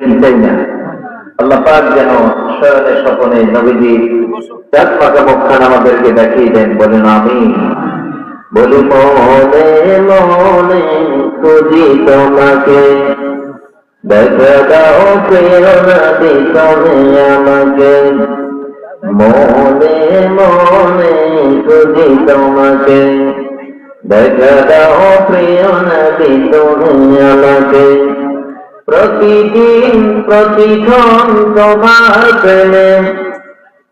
চাই না। আল্লাহ পাক যেন শয়নে স্বপনে নবীজি চাঁদ পাকা মুখখান আমাদেরকে দেখিয়ে দেন, বলেন আমি বলি মনে মনে খুঁজি তোমাকে। আমাকে। মনে মনে খুঁজি তোমাকে। দেখা দাও প্রেরণা দিতনে আমাকে। প্রতিদিন প্রতিক্ষণ তোমার প্রেমে।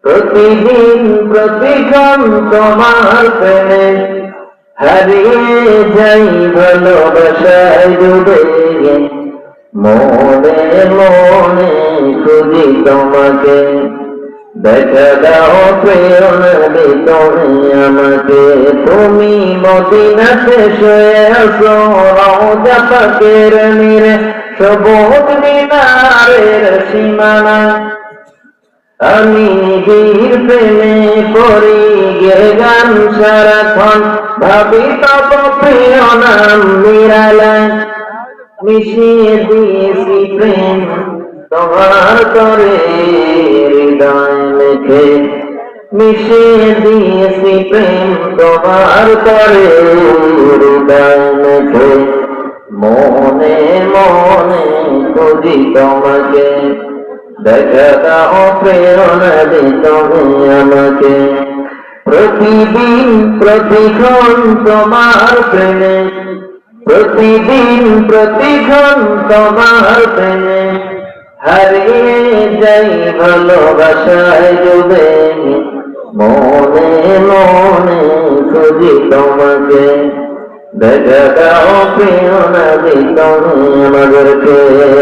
প্রতিদিন প্রতিক্ষণ তোমার প্রেমে। হারিয়ে যাই ভালোবাসায় ডুবে। মনে মনে খুঁজি তোমাকে। দেখা দাও প্রেরণা তুমি আমাকে। তুমি মদিনাতে শুয়ে আসো রওজা পাকের নিরে সবুজ মিনারের সীমানা। আমি বীর প্রেমে পড়ি গে গান সারাক্ষণ ভাবি তব প্রিয় নাম নিরালায় মিশিয়ে দিয়েছি প্রেম, তোমার করে হৃদয় মেখে। মিশিয়ে দিয়েছি প্রেম, তোমার করে হৃদয় মেখে। মনে মনে খুঁজি তোমাকে। দেখা দাও প্রেরণা দি তুমি আমাকে। প্রতিদিন, প্রতিক্ষণ তোমার প্রেমে। প্রতিদিন, প্রতিক্ষণ তোমার প্রেমে। হারিয়ে যাই ভালোবাসায় ডুবে। মনে মনে খুঁজি তোমাকে। দাও প্রিয় তুমি আমাদেরকে। আল্লাহ